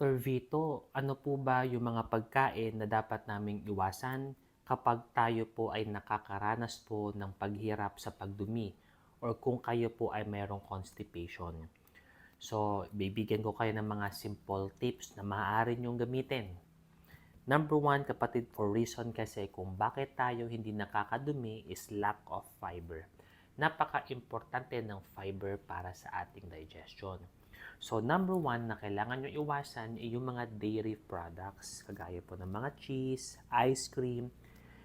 Dr. Vito, ano po ba yung mga pagkain na dapat naming iwasan kapag tayo po ay nakakaranas po ng paghirap sa pagdumi or kung kayo po ay mayroong constipation? So, bibigyan ko kayo ng mga simple tips na maaari niyong gamitin. Number one, kapatid, for reason kasi kung bakit tayo hindi nakakadumi is lack of fiber. Napaka-importante ng fiber para sa ating digestion. So, number one na kailangan nyo iwasan ay yung mga dairy products, kagaya po ng mga cheese, ice cream,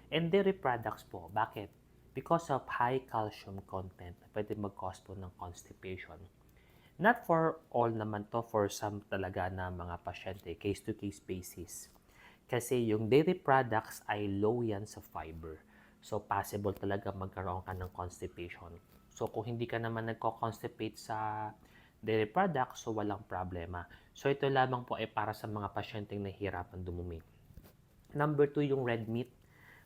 and dairy products po. Bakit? Because of high calcium content, pwede mag-cause po ng constipation. Not for all naman to, for some talaga na mga pasyente, case-to-case basis. Kasi yung dairy products ay low yan sa fiber. So, possible talaga magkaroon ka ng constipation. So, kung hindi ka naman nagko-constipate sa dairy products, so walang problema. So, ito lamang po ay para sa mga pasyenteng nahihirapan dumumi. Number two, yung red meat.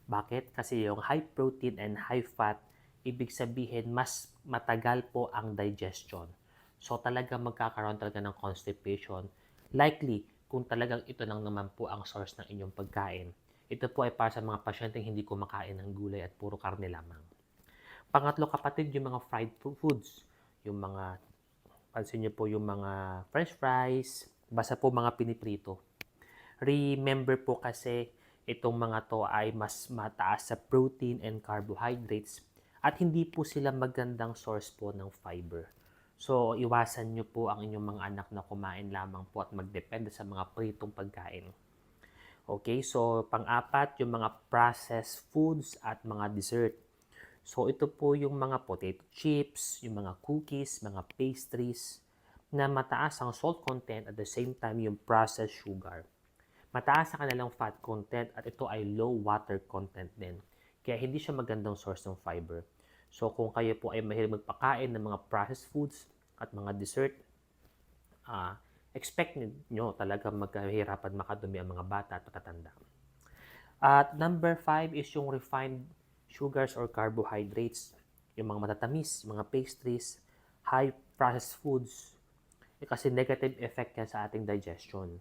Bakit? Kasi yung high protein and high fat, ibig sabihin, mas matagal po ang digestion. So, talaga magkakaroon talaga ng constipation. Likely, kung talagang ito lang naman po ang source ng inyong pagkain. Ito po ay para sa mga pasyenteng hindi kumakain ng gulay at puro karne lamang. Pangatlo kapatid, yung mga fried foods. Yung mga, pansin nyo po yung mga french fries, basta po mga piniprito. Remember po kasi itong mga to ay mas mataas sa protein and carbohydrates at hindi po sila magandang source po ng fiber. So, iwasan nyo po ang inyong mga anak na kumain lamang po at magdepende sa mga pritong pagkain. Okay, so pang-apat, yung mga processed foods at mga dessert. So, ito po yung mga potato chips, yung mga cookies, mga pastries, na mataas ang salt content at the same time yung processed sugar. Mataas ang kanilang fat content at ito ay low water content din. Kaya hindi siya magandang source ng fiber. So kung kayo po ay mahilig magpakain ng mga processed foods at mga dessert, uh, expect nyo talaga magkahirapan makadumi ang mga bata at patatanda. At number five is yung refined sugars or carbohydrates, yung mga matatamis, mga pastries, high processed foods, eh, kasi negative effect yan sa ating digestion.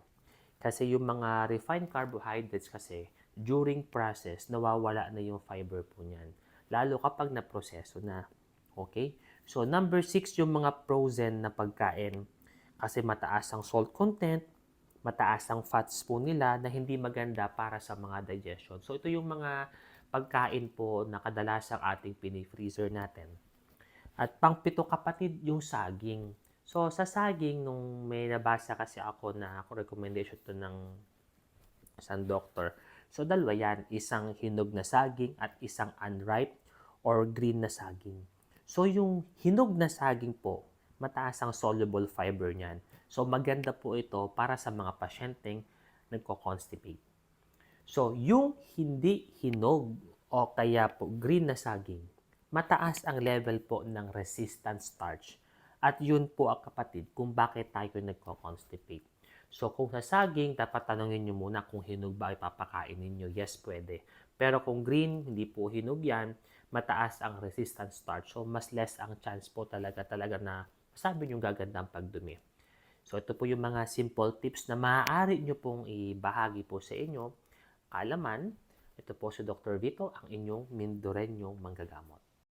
Kasi yung mga refined carbohydrates kasi, during process, nawawala na yung fiber po niyan. Lalo kapag naproseso na. Okay? So, number six, yung mga frozen na pagkain. Kasi mataas ang salt content, mataas ang fats po nila na hindi maganda para sa mga digestion. So, ito yung mga pagkain po na kadalasang ating pinifreezer natin. At pangpito kapatid, yung saging. So, sa saging, nung may nabasa kasi ako na recommendation to ng isang doctor. So, dalawa yan. Isang hinog na saging at isang unripe or green na saging. So, yung hinog na saging po, mataas ang soluble fiber niyan. So, maganda po ito para sa mga pasyenteng nagko-constipate. So, yung hindi hinog o kaya po green na saging, mataas ang level po ng resistant starch. At yun po ang kapatid kung bakit tayo nagko-constipate. So kung sa saging, dapat tanongin nyo muna kung hinog ba ipapakain ninyo. Yes, pwede. Pero kung green, hindi po hinog yan, mataas ang resistant starch. So mas less ang chance po talaga talaga na sabi nyo gaganda ang pagdumi. So ito po yung mga simple tips na maaari nyo pong ibahagi po sa inyo. Kalaman, ito po si Dr. Vito, ang inyong Mindorenyong manggagamot.